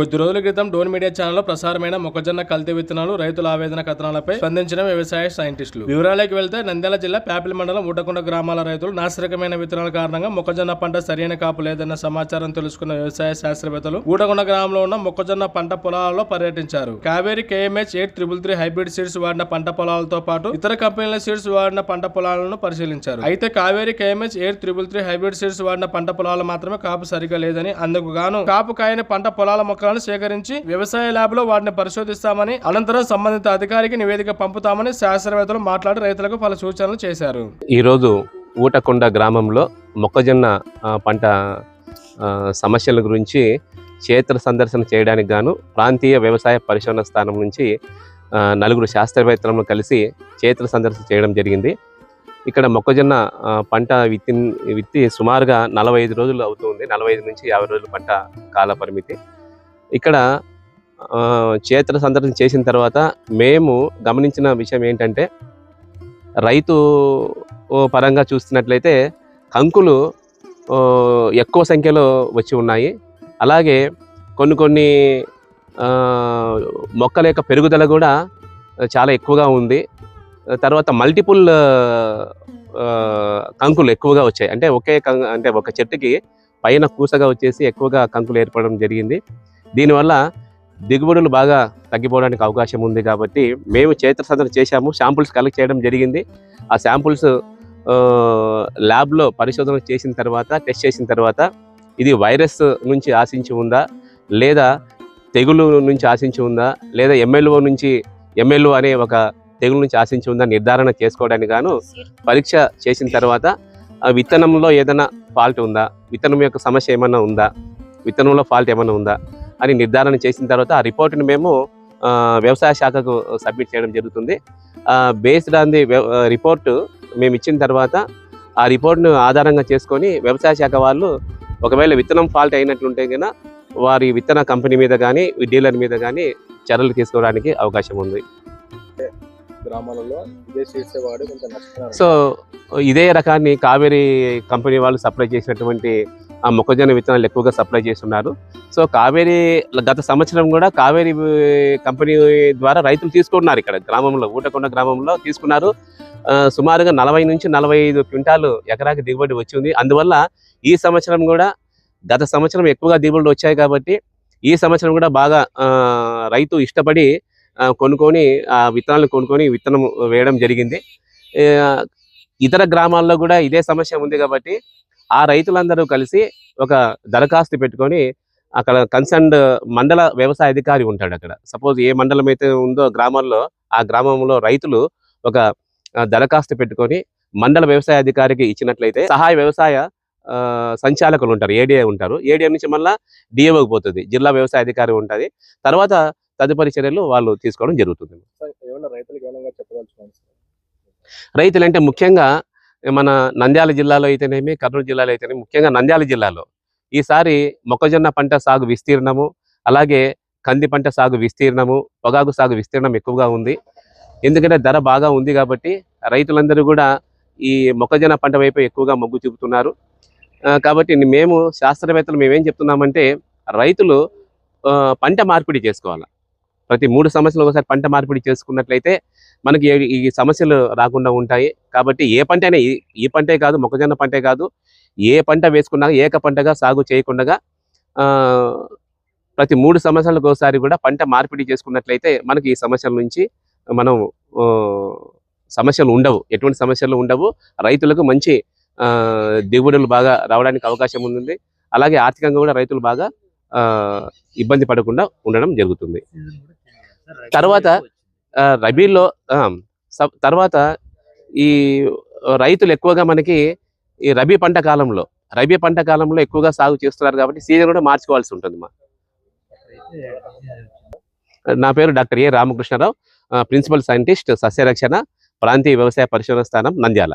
కొద్ది రోజుల క్రితం డోన్ మీడియా ఛానల్లో ప్రసారమైన మొక్కజొన్న కల్తీ విత్తనాలు రైతుల ఆవేదన కథనాలపై స్పందించిన వ్యవసాయ సైంటిస్టులు. వివరాలకు వెళ్తే నంద్యాల జిల్లా ప్యాపిల్ మండలం ఊటకొండ గ్రామాల రైతులు నాశరకమైన విత్తనాల కారణంగా మొక్కజొన్న పంట సరైన కాపు లేదన్న సమాచారం తెలుసుకున్న వ్యవసాయ శాస్త్రవేత్తలు ఊటకొండ గ్రామంలో ఉన్న మొక్కజొన్న పంట పొలాలలో పర్యటించారు. Kaveri KMH eight triple three hybrid seeds వాడిన పంట పొలాలతో పాటు ఇతర కంపెనీల సీడ్స్ వాడిన పంట పొలాలను పరిశీలించారు. అయితే Kaveri KMH eight triple three hybrid seeds వాడిన పంట పొలాలు మాత్రమే కాపు సరిగా లేదని అందుకు గాను కాపు కాయని పంట పొలాల వివరాలు సేకరించి వ్యవసాయ ల్యాబ్లో వాటిని పరిశోధిస్తామని అనంతరం సంబంధిత అధికారికి నివేదిక పంపుతామని శాస్త్రవేత్తలు మాట్లాడి రైతులకు పలు సూచనలు చేశారు. ఈరోజు ఊటకొండ గ్రామంలో మొక్కజొన్న పంట సమస్యల గురించి క్షేత్ర సందర్శన చేయడానికి గాను ప్రాంతీయ వ్యవసాయ పరిశోధన స్థానం నుంచి నలుగురు శాస్త్రవేత్తలను కలిసి క్షేత్ర సందర్శన చేయడం జరిగింది. ఇక్కడ మొక్కజొన్న పంట విత్తి విత్తి సుమారుగా నలభై ఐదు రోజులు అవుతుంది నలభై ఐదు నుంచి యాభై రోజుల పంట కాల పరిమితి. ఇక్కడ క్షేత్ర సందర్శన చేసిన తర్వాత మేము గమనించిన విషయం ఏంటంటే రైతు పరంగా చూస్తున్నట్లయితే కంకులు ఎక్కువ సంఖ్యలో వచ్చి ఉన్నాయి. అలాగే కొన్ని కొన్ని మొక్కల యొక్క పెరుగుదల కూడా చాలా ఎక్కువగా ఉంది. తర్వాత మల్టిపుల్ కంకులు ఎక్కువగా వచ్చాయి. అంటే ఒకే కం అంటే ఒక చెట్టుకి పైన కూసగా వచ్చేసి ఎక్కువగా కంకులు ఏర్పడడం జరిగింది. దీనివల్ల దిగుబడులు బాగా తగ్గిపోవడానికి అవకాశం ఉంది కాబట్టి మేము క్షేత్ర చేశాము శాంపుల్స్ కలెక్ట్ చేయడం జరిగింది. ఆ శాంపుల్స్ ల్యాబ్లో పరిశోధన చేసిన తర్వాత టెస్ట్ చేసిన తర్వాత ఇది వైరస్ నుంచి ఆశించి ఉందా లేదా తెగులు నుంచి ఆశించి ఉందా లేదా ఎమ్మెల్యే నుంచి ఎమ్మెల్యే అనే ఒక తెగులు నుంచి ఆశించి ఉందా నిర్ధారణ చేసుకోవడానికి గాను పరీక్ష చేసిన తర్వాత ఆ విత్తనంలో ఏదైనా ఫాల్ట్ ఉందా విత్తనం యొక్క సమస్య ఏమైనా ఉందా విత్తనంలో ఫాల్ట్ ఏమైనా ఉందా అని నిర్ధారణ చేసిన తర్వాత ఆ రిపోర్ట్ని మేము వ్యవసాయ శాఖకు సబ్మిట్ చేయడం జరుగుతుంది. బేస్డ్ ఆన్ ది రిపోర్ట్ మేము ఇచ్చిన తర్వాత ఆ రిపోర్ట్ను ఆధారంగా చేసుకొని వ్యవసాయ శాఖ వాళ్ళు ఒకవేళ విత్తనం ఫాల్ట్ అయినట్లుంటే కనుక వారి విత్తన కంపెనీ మీద కానీ డీలర్ మీద కానీ చర్యలు తీసుకోవడానికి అవకాశం ఉంది. గ్రామాలలో సో ఇదే రకాన్ని కావేరీ కంపెనీ వాళ్ళు సప్లై చేసినటువంటి ఆ మొక్కజొన్న విత్తనాలు ఎక్కువగా సప్లై చేస్తున్నారు. సో కావేరీ గత సంవత్సరం కూడా కావేరీ కంపెనీ ద్వారా రైతులు తీసుకున్నారు ఇక్కడ గ్రామంలో ఊటకొండ గ్రామంలో తీసుకున్నారు. సుమారుగా నలభై నుంచి నలభై ఐదు క్వింటాలు ఎకరాకి దిగుబడి వచ్చింది. అందువల్ల ఈ సంవత్సరం కూడా గత సంవత్సరం ఎక్కువగా దిగుబడులు వచ్చాయి కాబట్టి ఈ సంవత్సరం కూడా బాగా ఆ, రైతు ఇష్టపడి కొనుక్కొని ఆ విత్తనాలు కొనుక్కొని విత్తనం వేయడం జరిగింది. ఇతర గ్రామాల్లో కూడా ఇదే సమస్య ఉంది కాబట్టి ఆ రైతులందరూ కలిసి ఒక దరఖాస్తు పెట్టుకొని అక్కడ కన్సర్న్డ్ మండల వ్యవసాయ అధికారి ఉంటాడు అక్కడ. సపోజ్ ఏ మండలం అయితే ఉందో గ్రామాల్లో ఆ గ్రామంలో రైతులు ఒక దరఖాస్తు పెట్టుకొని మండల వ్యవసాయ అధికారికి ఇచ్చినట్లయితే సహాయ వ్యవసాయ ఆ, సంచాలకులు ఉంటారు ఏడిఏ ఉంటారు. ఏడిఏ నుంచి మళ్ళా డిఏఓకి పోతుంది జిల్లా వ్యవసాయ అధికారి ఉంటుంది. తర్వాత తదుపరి చర్యలు వాళ్ళు తీసుకోవడం జరుగుతుంది. ఏమన్నా రైతులకు ఏమన్నా చెప్పదలుచుకోండి రైతులు అంటే ముఖ్యంగా మన నంద్యాల జిల్లాలో అయితేనేమి కర్నూలు జిల్లాలో అయితేనేమి ముఖ్యంగా నంద్యాల జిల్లాలో ఈసారి మొక్కజొన్న పంట సాగు విస్తీర్ణము అలాగే కంది పంట సాగు విస్తీర్ణము పొగాకు సాగు విస్తీర్ణం ఎక్కువగా ఉంది. ఎందుకంటే ధర బాగా ఉంది కాబట్టి రైతులందరూ కూడా ఈ మొక్కజొన్న పంట వైపు ఎక్కువగా మొగ్గు చూపుతున్నారు. కాబట్టి మేము శాస్త్రవేత్తలు మేమేం చెప్తున్నామంటే రైతులు పంట మార్పిడి చేసుకోవాలి. ప్రతి మూడు సంవత్సరాలు ఒకసారి పంట మార్పిడి చేసుకున్నట్లయితే మనకి ఈ- సమస్యలు రాకుండా ఉంటాయి. కాబట్టి ఏ పంట అయినా ఈ- పంటే కాదు మొక్కజొన్న పంటే కాదు ఏ పంట వేసుకున్నా ఏక పంటగా సాగు చేయకుండా ఆ, ప్రతి మూడు సంవత్సరాలకు ఒకసారి కూడా పంట మార్పిడి చేసుకున్నట్లయితే మనకి ఈ సమస్యల నుంచి మనం సమస్యలు ఉండవు. ఎటువంటి సమస్యలు ఉండవు. రైతులకు మంచి ఆ, దిగుబడులు బాగా రావడానికి అవకాశం ఉంది అలాగే ఆర్థికంగా కూడా రైతులు బాగా ఇబ్బంది పడకుండా ఉండడం జరుగుతుంది. తర్వాత రబీలో తర్వాత ఈ రైతులు ఎక్కువగా మనకి ఈ రబీ పంట కాలంలో రబీ పంట కాలంలో ఎక్కువగా సాగు చేస్తున్నారు కాబట్టి సీజన్ కూడా మార్చుకోవాల్సి ఉంటుంది మా. నా పేరు doctor A Ramakrishnarao principal scientist సస్యరక్షణ ప్రాంతీయ వ్యవసాయ పరిశోధన స్థానం నంద్యాల.